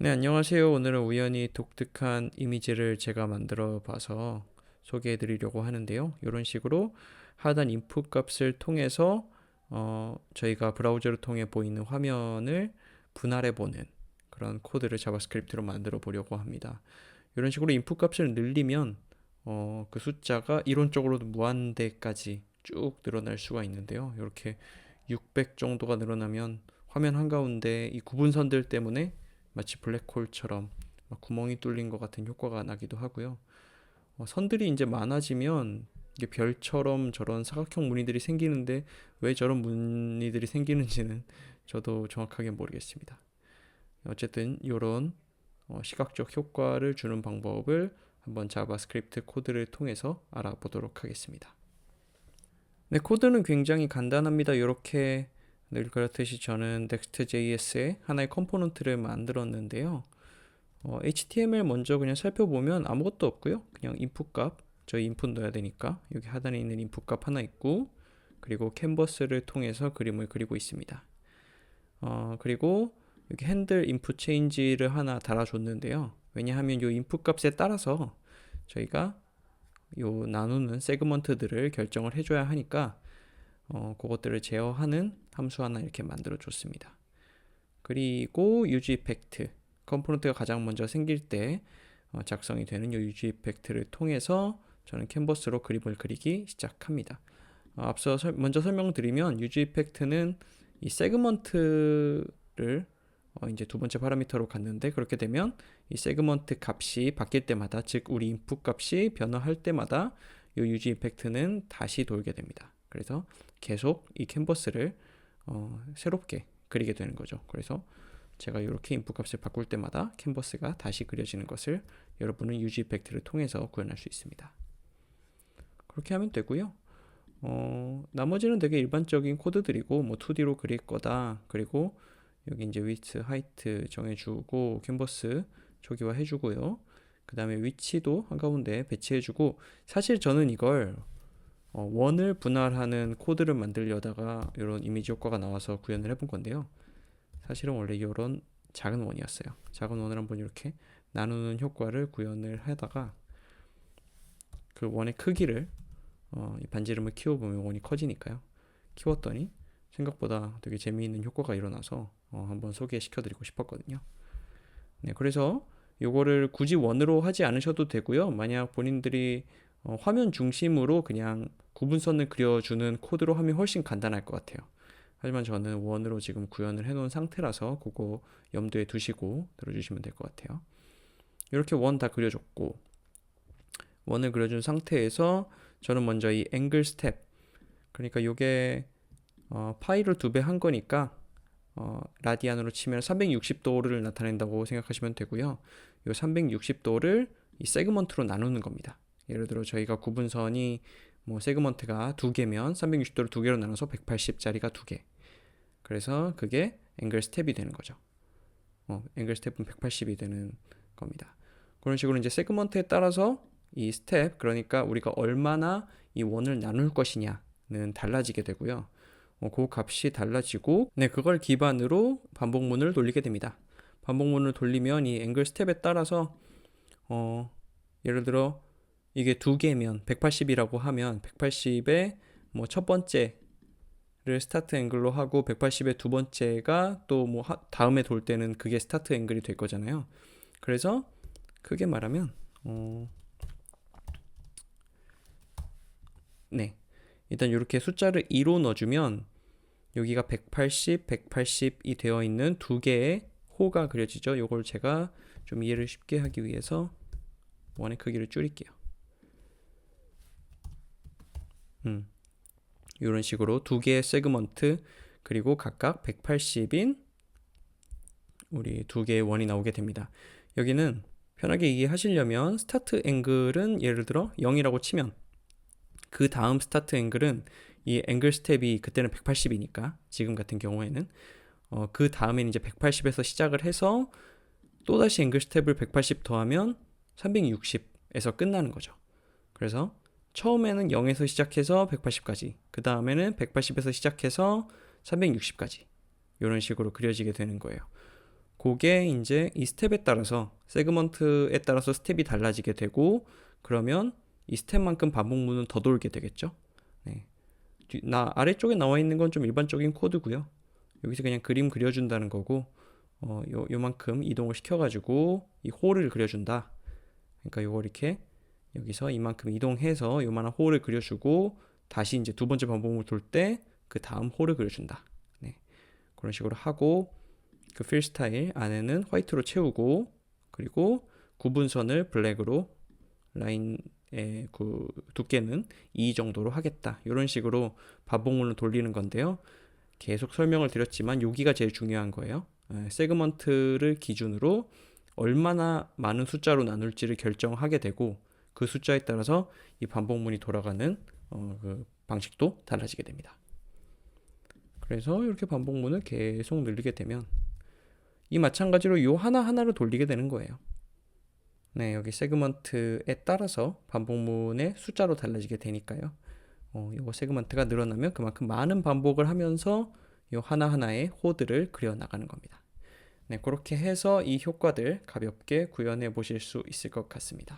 네, 안녕하세요. 오늘은 우연히 독특한 이미지를 제가 만들어 봐서 소개해 드리려고 하는데요. 이런 식으로 하단 인풋 값을 통해서 어, 저희가 브라우저를 통해 보이는 화면을 분할해 보는 그런 코드를 자바스크립트로 만들어 보려고 합니다. 이런 식으로 인풋 값을 늘리면 어, 그 숫자가 이론적으로도 무한대까지 쭉 늘어날 수가 있는데요. 이렇게 600 정도가 늘어나면 화면 한가운데 이 구분선들 때문에 마치 블랙홀처럼 막 구멍이 뚫린 것 같은 효과가 나기도 하고요. 어, 선들이 이제 많아지면 이게 별처럼 저런 사각형 무늬들이 생기는데 왜 저런 무늬들이 생기는지는 저도 정확하게 모르겠습니다. 어쨌든 이런 어, 시각적 효과를 주는 방법을 한번 자바스크립트 코드를 통해서 알아보도록 하겠습니다. 네, 코드는 굉장히 간단합니다. 이렇게 늘 그렇듯이 저는 Next.js의 하나의 컴포넌트를 만들었는데요. 어, HTML 먼저 그냥 살펴보면 아무것도 없고요. 그냥 인풋 값, 저희 인풋 넣어야 되니까 여기 하단에 있는 인풋 값 하나 있고 그리고 캔버스를 통해서 그림을 그리고 있습니다. 어, 그리고 여기 핸들 인풋 체인지를 하나 달아줬는데요. 왜냐하면 이 인풋 값에 따라서 저희가 요 나누는 세그먼트들을 결정을 해줘야 하니까 어, 그것들을 제어하는 함수 하나 이렇게 만들어 줬습니다. 그리고 유지 이펙트 컴포넌트가 가장 먼저 생길 때 어, 작성이 되는 이 유지 이펙트를 통해서 저는 캔버스로 그림을 그리기 시작합니다. 어, 앞서 설, 먼저 설명드리면 유지 이펙트는 이 세그먼트를 어, 이제 두 번째 파라미터로 갔는데 그렇게 되면 이 세그먼트 값이 바뀔 때마다 즉 우리 인풋 값이 변화할 때마다 이 유지 이펙트는 다시 돌게 됩니다. 그래서 계속 이 캔버스를 어, 새롭게 그리게 되는 거죠. 그래서 제가 이렇게 인풋 값을 바꿀 때마다 캔버스가 다시 그려지는 것을 여러분은 유지 이펙트를 통해서 구현할 수 있습니다. 그렇게 하면 되고요. 어, 나머지는 되게 일반적인 코드들이고 뭐 2D로 그릴 거다. 그리고 여기 이제 위트, 하이트 정해주고 캔버스 초기화 해주고요. 그 다음에 위치도 한가운데 배치해주고 사실 저는 이걸 어, 원을 분할하는 코드를 만들려다가 이런 이미지 효과가 나와서 구현을 해본 건데요. 사실은 원래 이런 작은 원이었어요. 작은 원을 한번 이렇게 나누는 효과를 구현을 하다가 그 원의 크기를 어, 이 반지름을 키워보면 원이 커지니까요. 키웠더니 생각보다 되게 재미있는 효과가 일어나서 어, 한번 소개시켜드리고 싶었거든요. 네, 그래서 요거를 굳이 원으로 하지 않으셔도 되고요. 만약 본인들이 어, 화면 중심으로 그냥 구분선을 그려주는 코드로 하면 훨씬 간단할 것 같아요. 하지만 저는 원으로 지금 구현을 해놓은 상태라서 그거 염두에 두시고 들어주시면 될 것 같아요. 이렇게 원 다 그려줬고 원을 그려준 상태에서 저는 먼저 이 앵글 스텝 그러니까 이게 어, 파이를 두 배 한 거니까 어, 라디안으로 치면 360도를 나타낸다고 생각하시면 되고요. 이 360도를 이 세그먼트로 나누는 겁니다. 예를 들어 저희가 구분선이 뭐 세그먼트가 두 개면 360도를 두 개로 나눠서 180짜리가 두 개. 그래서 그게 앵글 스텝이 되는 거죠. 어, 앵글 스텝은 180이 되는 겁니다. 그런 식으로 이제 세그먼트에 따라서 이 스텝 그러니까 우리가 얼마나 이 원을 나눌 것이냐는 달라지게 되고요. 어, 그 값이 달라지고 네 그걸 기반으로 반복문을 돌리게 됩니다. 반복문을 돌리면 이 앵글 스텝에 따라서 어, 예를 들어 이게 두 개면 180이라고 하면 180에 뭐 첫 번째를 스타트 앵글로 하고 180의 두 번째가 또 뭐 다음에 돌 때는 그게 스타트 앵글이 될 거잖아요. 그래서 크게 말하면 어 네. 일단 이렇게 숫자를 2로 넣어주면 여기가 180, 180이 되어 있는 두 개의 호가 그려지죠. 이걸 제가 좀 이해를 쉽게 하기 위해서 원의 크기를 줄일게요. 음. 이런 식으로 두 개의 세그먼트 그리고 각각 180인 우리 두 개의 원이 나오게 됩니다. 여기는 편하게 이해하시려면 스타트 앵글은 예를 들어 0이라고 치면 그 다음 스타트 앵글은 이 앵글 스텝이 그때는 180이니까 지금 같은 경우에는 어, 그 다음에는 이제 180에서 시작을 해서 또다시 앵글 스텝을 180 더하면 360에서 끝나는 거죠. 그래서 처음에는 0에서 시작해서 180까지, 그 다음에는 180에서 시작해서 360까지 이런 식으로 그려지게 되는 거예요. 그게 이제 이 스텝에 따라서 세그먼트에 따라서 스텝이 달라지게 되고 그러면 이 스텝만큼 반복문은 더 돌게 되겠죠. 네. 뒤- 나 아래쪽에 나와 있는 건 좀 일반적인 코드고요. 여기서 그냥 그림 그려준다는 거고 어, 요, 요만큼 이동을 시켜가지고 이 홀을 그려준다. 그러니까 요거 이렇게 여기서 이만큼 이동해서 요만한 홀을 그려주고 다시 이제 두 번째 반복을 돌 때 그 다음 홀을 그려준다. 네. 그런 식으로 하고 그 필 스타일 안에는 화이트로 채우고 그리고 구분선을 블랙으로 라인의 그 두께는 2 정도로 하겠다. 이런 식으로 반복문을 돌리는 건데요. 계속 설명을 드렸지만 여기가 제일 중요한 거예요. 에, 세그먼트를 기준으로 얼마나 많은 숫자로 나눌지를 결정하게 되고 그 숫자에 따라서 이 반복문이 돌아가는 어, 그 방식도 달라지게 됩니다. 그래서 이렇게 반복문을 계속 늘리게 되면 이 마찬가지로 요 하나하나를 돌리게 되는 거예요. 네, 여기 세그먼트에 따라서 반복문의 숫자로 달라지게 되니까요. 어, 요거 세그먼트가 늘어나면 그만큼 많은 반복을 하면서 요 하나하나의 호드를 그려 나가는 겁니다. 네, 그렇게 해서 이 효과들 가볍게 구현해 보실 수 있을 것 같습니다.